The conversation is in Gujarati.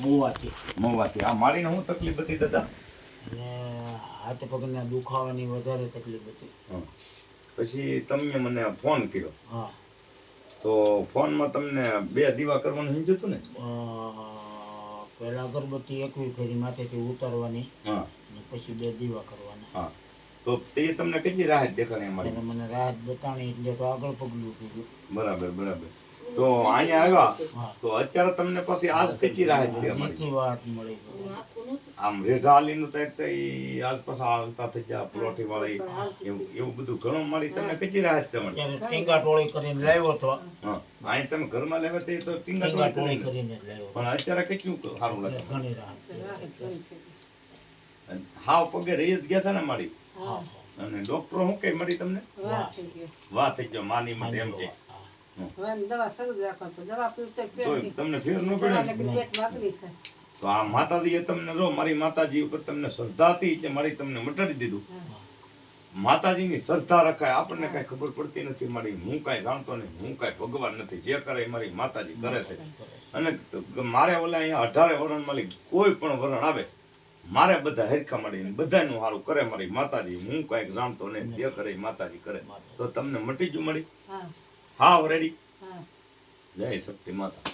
મોવાથી મોવાથી આ મારીને હું તકલીફ હતી દાદા? અને હાથ પગના દુખાવાની વધારે તકલીફ હતી. પછી તમે મને ફોન કર્યો. હા. તો ફોનમાં તમને બે દીવા કરવાનું સમજ્યું હતું ને? પહેલા અગરબત્તી એકવી ફેરી માથેથી ઉતારવાની હા. પછી બે દીવા કરવાના. હા. તો તે તમને કેટલી રાહત દેખાણી અમારી? મને રાહત બતાણી એટલે તો આગળ પગલું કીધું બરાબર બરાબર. તો અહીંયા આવ્યા. તો અત્યારે તમને પછી આજ કેટલી રાહત છે અમારી? વાત મળી. આમ રેઢાલી નું એક તો આજ પાછા હાલતા થઈ ગયા પ્લોટી વાળી એવું એવું બધું ઘણું મળી. તમને કચી રાહત છે મળી ટીંગા ટોળી કરીને લાવ્યો તો હા અહીં તમે ઘરમાં લેવા તે તો ટીંગા ટોળી કરીને. લાવ્યો. પણ અત્યારે કેટલું સારું લાગે? ઘણી રાહત. હાવ પગે રહી જ ગયા હતા ને મારી? અને ડોક્ટરો શું કઈ મળી તમને? વાહ. થઈ ગયો માની માટે એમ કે દવા શરૂ જ રાખો દવા પીવતો તોય તમને ફેર ન પડે ને? પેટ વાકડી થાય તો આ માતાજીએ તમને જો મારી માતાજી ઉપર તમને શ્રદ્ધા હતી એટલે મારી તમને મટાડી દીધું? માતાજીની શ્રદ્ધા રખાય. આપણને કઈ ખબર પડતી નથી. મારી હું કઈ જાણતો નહીં. હું કઈ ભગવાન નથી. જે કરે એ મારી માતાજી કરે છે. અને મારે ઓલા અહીંયા અઢારે વરણ માલી કોઈ પણ વરણ આવે. મારે બધા હરખા મળીને બધાનું સારું કરે મારી માતાજી. હું કંઈક જાણતો નહીં. જે કરે માતાજી કરે. તો તમને મટી જ મળી? હા હા રેડી જય શક્તિ માતા.